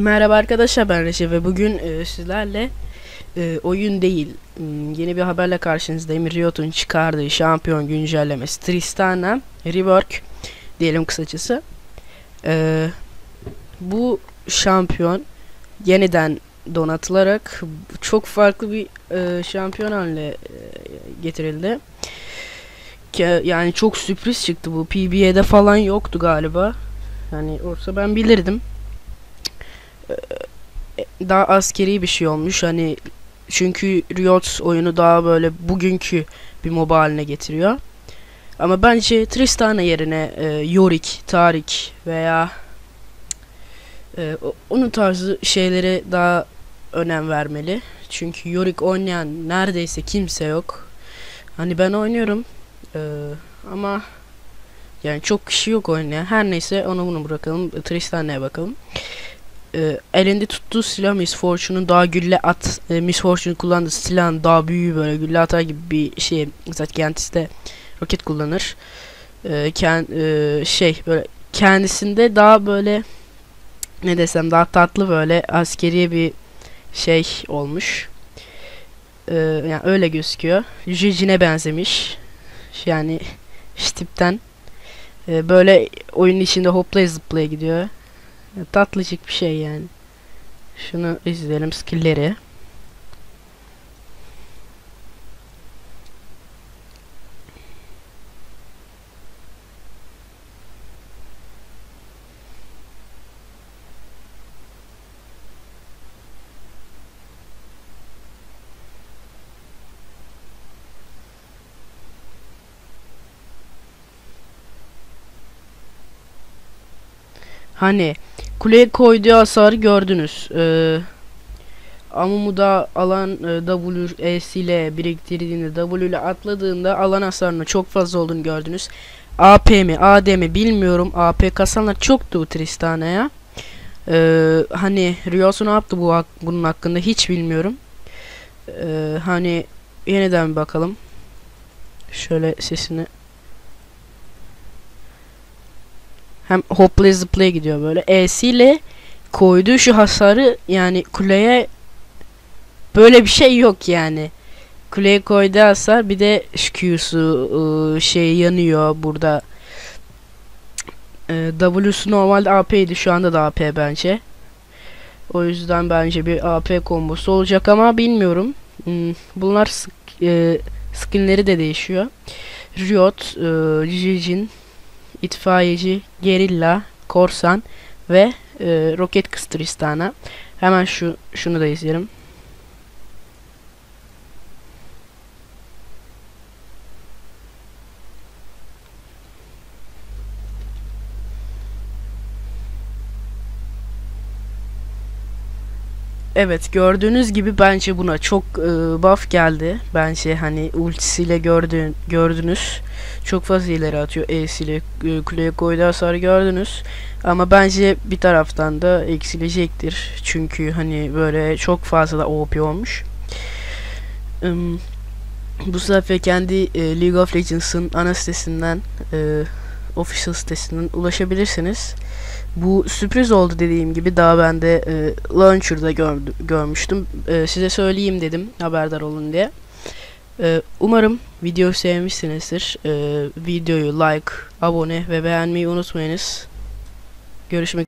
Merhaba arkadaşlar ben Recep ve bugün e, sizlerle e, oyun değil m, yeni bir haberle karşınızdayım. Riot'un çıkardığı şampiyon güncellemesi Tristana Rework diyelim kısacası. E, bu şampiyon yeniden donatılarak çok farklı bir e, şampiyon haline e, getirildi. Ke- Yani çok sürpriz çıktı bu. PBA'de falan yoktu galiba. Hani olsa ben bilirdim daha askeri bir şey olmuş. Hani çünkü Riot oyunu daha böyle bugünkü bir MOBA haline getiriyor. Ama bence Tristana yerine e, Yorick, Tarik veya e, onun tarzı şeylere daha önem vermeli. Çünkü Yorick oynayan neredeyse kimse yok. Hani ben oynuyorum e, ama yani çok kişi yok oynayan. Her neyse onu bunu bırakalım. Tristana'ya bakalım e, elinde tuttuğu silah Miss Fortune'un daha gülle at e, Miss Fortune kullandığı silahın daha büyüğü böyle gülle atar gibi bir şey zaten kendisi de roket kullanır. E, ken, e, şey böyle kendisinde daha böyle ne desem daha tatlı böyle askeri bir şey olmuş. E, yani öyle gözüküyor. Jijin'e benzemiş. Yani tipten. E, böyle oyunun içinde hoplaya zıplaya gidiyor. Tatlıcık bir şey yani. Şunu izleyelim skill'leri. Hani kuleye koyduğu hasarı gördünüz. Ee, Amumu'da alan e, W E'si ile biriktirdiğinde W ile atladığında alan hasarının çok fazla olduğunu gördünüz. AP mi AD mi bilmiyorum. AP kasanlar çoktu Tristana'ya. Ee, hani Rios'u ne yaptı bu bunun hakkında hiç bilmiyorum. Ee, hani yeniden bakalım. Şöyle sesini hem hoplaya zıplaya gidiyor böyle. E'siyle koyduğu şu hasarı yani kuleye böyle bir şey yok yani. Kuleye koyduğu hasar bir de şu Q'su ıı, şey yanıyor burada. Ee, W'su normalde AP'ydi şu anda da AP bence. O yüzden bence bir AP kombosu olacak ama bilmiyorum. Hmm, bunlar e, skinleri de değişiyor. Riot, e, itfaiyeci, gerilla, korsan ve e, roket kız Tristana. Hemen şu şunu da izleyelim. Evet gördüğünüz gibi bence buna çok e, buff geldi. Bence hani ultisiyle gördüğün gördünüz. Çok fazla ileri atıyor E'siyle e, kuleye koyduğu hasarı gördünüz. Ama bence bir taraftan da eksilecektir. Çünkü hani böyle çok fazla da OP olmuş. Im, bu sefer kendi e, League of Legends'ın ana sitesinden e, official sitesinden ulaşabilirsiniz. Bu sürpriz oldu dediğim gibi daha ben de e, Launcher'da gördüm, görmüştüm. E, size söyleyeyim dedim haberdar olun diye. E, umarım video sevmişsinizdir. E, videoyu like, abone ve beğenmeyi unutmayınız. Görüşmek